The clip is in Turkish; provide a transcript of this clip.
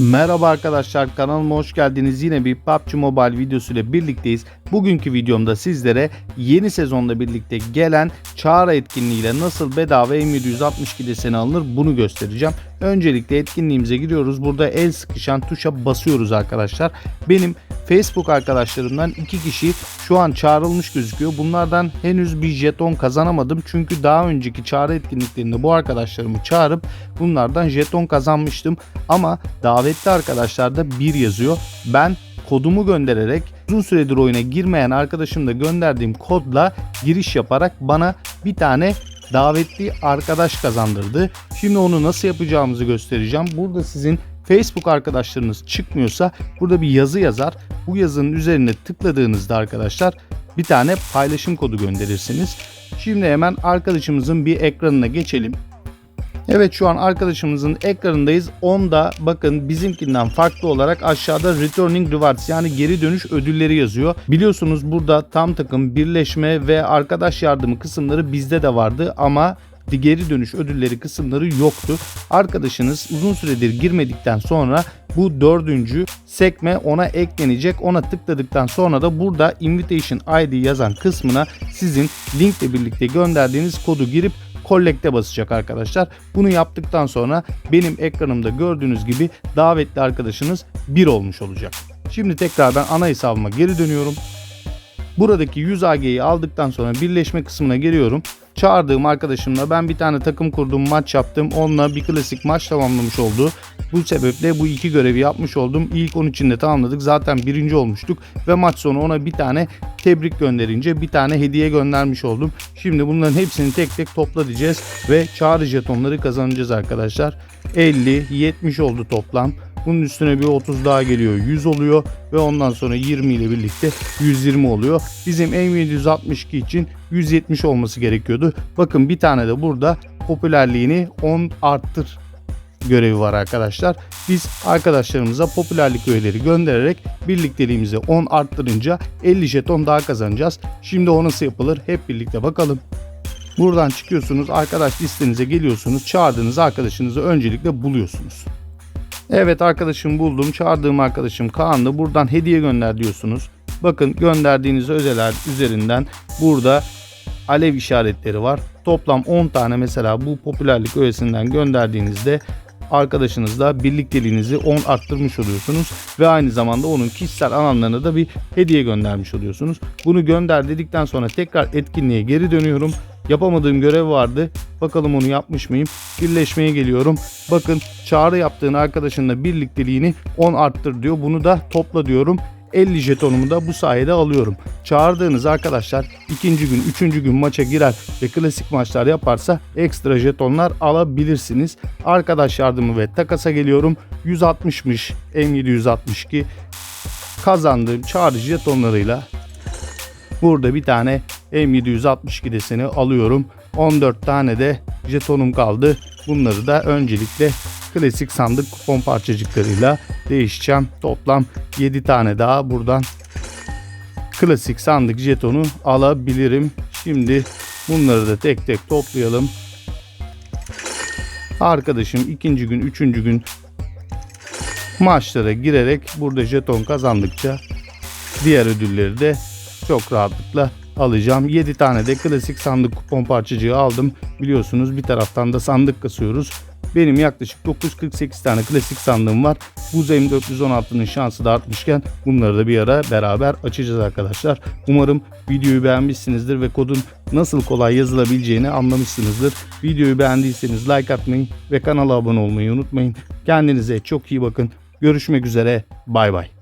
Merhaba arkadaşlar kanalıma hoş geldiniz. Yine bir PUBG Mobile videosu ile birlikteyiz. Bugünkü videomda sizlere yeni sezonla birlikte gelen çağrı etkinliğiyle nasıl bedava M762 deseni alınır bunu göstereceğim. Öncelikle etkinliğimize giriyoruz. Burada el sıkışan tuşa basıyoruz arkadaşlar. Benim Facebook arkadaşlarımdan iki kişi şu an çağrılmış gözüküyor. Bunlardan henüz bir jeton kazanamadım. Çünkü daha önceki çağrı etkinliklerinde bu arkadaşlarımı çağırıp bunlardan jeton kazanmıştım. Ama davetli arkadaşlarda bir yazıyor. Ben kodumu göndererek uzun süredir oyuna girmeyen arkadaşımda gönderdiğim kodla giriş yaparak bana bir tane davetli arkadaş kazandırdı. Şimdi onu nasıl yapacağımızı göstereceğim. Burada sizin Facebook arkadaşlarınız çıkmıyorsa burada bir yazı yazar. Bu yazının üzerine tıkladığınızda arkadaşlar bir tane paylaşım kodu gönderirsiniz. Şimdi hemen arkadaşımızın bir ekranına geçelim. Evet şu an arkadaşımızın ekranındayız. Onda bakın bizimkinden farklı olarak aşağıda Returning Rewards yani geri dönüş ödülleri yazıyor. Biliyorsunuz burada tam takım, birleşme ve arkadaş yardımı kısımları bizde de vardı ama geri dönüş ödülleri kısımları yoktu. Arkadaşınız uzun süredir girmedikten sonra bu dördüncü sekme ona eklenecek. Ona tıkladıktan sonra da burada Invitation ID yazan kısmına sizin linkle birlikte gönderdiğiniz kodu girip Collect'e basacak arkadaşlar. Bunu yaptıktan sonra benim ekranımda gördüğünüz gibi davetli arkadaşınız 1 olmuş olacak. Şimdi tekrardan ana hesabıma geri dönüyorum. Buradaki 100 AG'yi aldıktan sonra birleşme kısmına giriyorum. Çağırdığım arkadaşımla ben bir tane takım kurdum, maç yaptım. Onunla bir klasik maç tamamlamış oldu. Bu sebeple bu iki görevi yapmış oldum. İlk 13'ünde tamamladık. Zaten birinci olmuştuk. Ve maç sonu ona bir tane tebrik gönderince bir tane hediye göndermiş oldum. Şimdi bunların hepsini tek tek topla diyeceğiz. Ve çağrı jetonları kazanacağız arkadaşlar. 50, 70 oldu toplam. Bunun üstüne bir 30 daha geliyor 100 oluyor ve ondan sonra 20 ile birlikte 120 oluyor. Bizim M762 için 170 olması gerekiyordu. Bakın bir tane de burada popülerliğini 10 arttır görevi var arkadaşlar. Biz arkadaşlarımıza popülerlik öğeleri göndererek birlikteliğimizi 10 arttırınca 50 jeton daha kazanacağız. Şimdi o nasıl yapılır hep birlikte bakalım. Buradan çıkıyorsunuz arkadaş listenize geliyorsunuz çağırdığınız arkadaşınızı öncelikle buluyorsunuz. Evet arkadaşım buldum. Çağırdığım arkadaşım Kaan'dı. Buradan hediye gönder diyorsunuz. Bakın gönderdiğiniz özeler üzerinden burada alev işaretleri var. Toplam 10 tane mesela bu popülerlik öğesinden gönderdiğinizde arkadaşınızla birlikteliğinizi 10 arttırmış oluyorsunuz ve aynı zamanda onun kişisel alanlarına da bir hediye göndermiş oluyorsunuz. Bunu gönder dedikten sonra tekrar etkinliğe geri dönüyorum. Yapamadığım görev vardı. Bakalım onu yapmış mıyım? Birleşmeye geliyorum. Bakın çağrı yaptığın arkadaşınla birlikteliğini 10 arttır diyor. Bunu da topla diyorum. 50 jetonumu da bu sayede alıyorum. Çağırdığınız arkadaşlar ikinci gün, üçüncü gün maça girer ve klasik maçlar yaparsa ekstra jetonlar alabilirsiniz. Arkadaş yardımı ve takasa geliyorum. 160'mış M762 kazandığım çağrı jetonlarıyla burada bir tane M762 deseni alıyorum. 14 tane de jetonum kaldı. Bunları da öncelikle klasik sandık kupon parçacıklarıyla değişeceğim. Toplam 7 tane daha buradan klasik sandık jetonu alabilirim. Şimdi bunları da tek tek toplayalım. Arkadaşım ikinci gün, üçüncü gün maçlara girerek burada jeton kazandıkça diğer ödülleri de çok rahatlıkla alacağım. 7 tane de klasik sandık kupon parçacığı aldım. Biliyorsunuz bir taraftan da sandık kasıyoruz. Benim yaklaşık 948 tane klasik sandığım var. Bu M416'nın şansı da artmışken bunları da bir ara beraber açacağız arkadaşlar. Umarım videoyu beğenmişsinizdir ve kodun nasıl kolay yazılabileceğini anlamışsınızdır. Videoyu beğendiyseniz like atmayı ve kanala abone olmayı unutmayın. Kendinize çok iyi bakın. Görüşmek üzere. Bay bay.